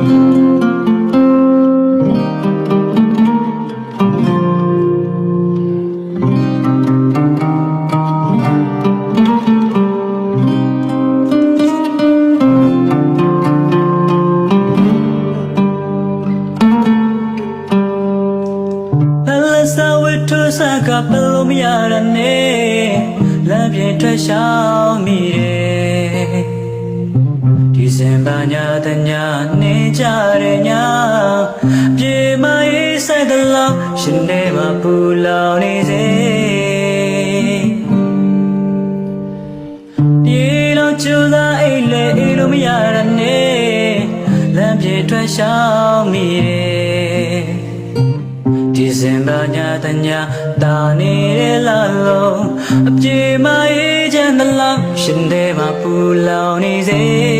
ဘလဆဝတ္ထုစကဘလို့မရရနဲ့လမ်းပြေထွက်ရှောင်းမိတယ် ဒီစင်ပါညာတညာနေကြရညာပြေမရေးဆိုင်တလောက်ရှင်နေမှာပူလောင်နေစေပြေလို့ကြိုးစားအိတ်လေအိတ်လို့မရရနဲ့လမ်းပြေထွက်ရှောင်းမိတယ်ဒီစင်ပါညာတညာတာနေတဲ့လာလုံးအပြေမရေးချမ်းသလောက်ရှင်တဲ့မှာပူလောင်နေစေ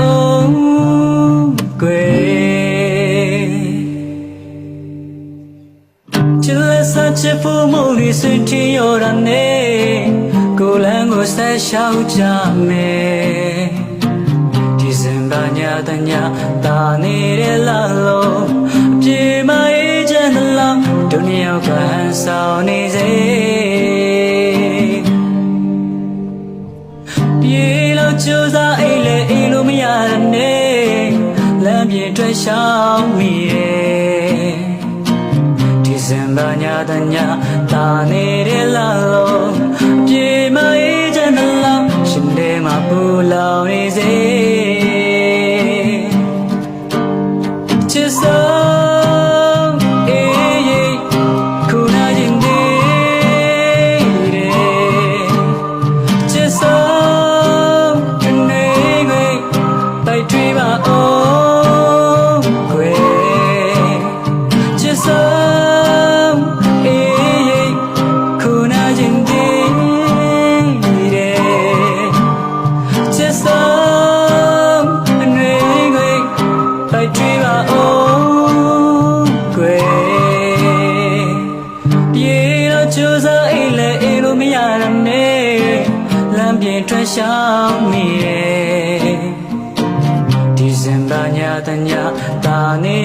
အောင်ကွယ်ချစ်လက်စချစ်ဖို့မလို့စင်တီရော်ရနဲ့ကိုယ်လန်းကိုဆက်ရှောက်ကြမယ်ဒီစင်ပါညာတညာတာနေတဲ့လာလုံးအပြေမအေးချမ်းသလောက်ဒုနီယောက်ကဟန်ဆောင်နေစေပြေလို့ကြိုးစား အိတ်လေအိတ်လို့မရတဲ့လမ်းပြေထွက်ရှောင်းမိရဲ့ဒီစင်ပါညာတညာတာနေတဲ့လာ ထွေးပါအောင်ကွယ်ပြေတော့ကြိုးစားအိတ်လဲအိတ်လို့မရရနဲ့လမ်းပြင်ထွက်ရှောင်းမိရဲ့ဒီ စင်ပါညာတညာတာနေ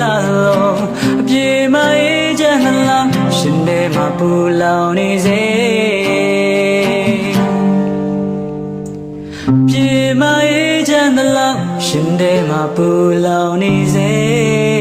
လာလုံးအပြေမအေးချမ်းလားရှင်နေမှာပူလောင်နေစေပြေမအေးချမ်းသလောက်ရှင်တဲမှာပူလောင်နေစေ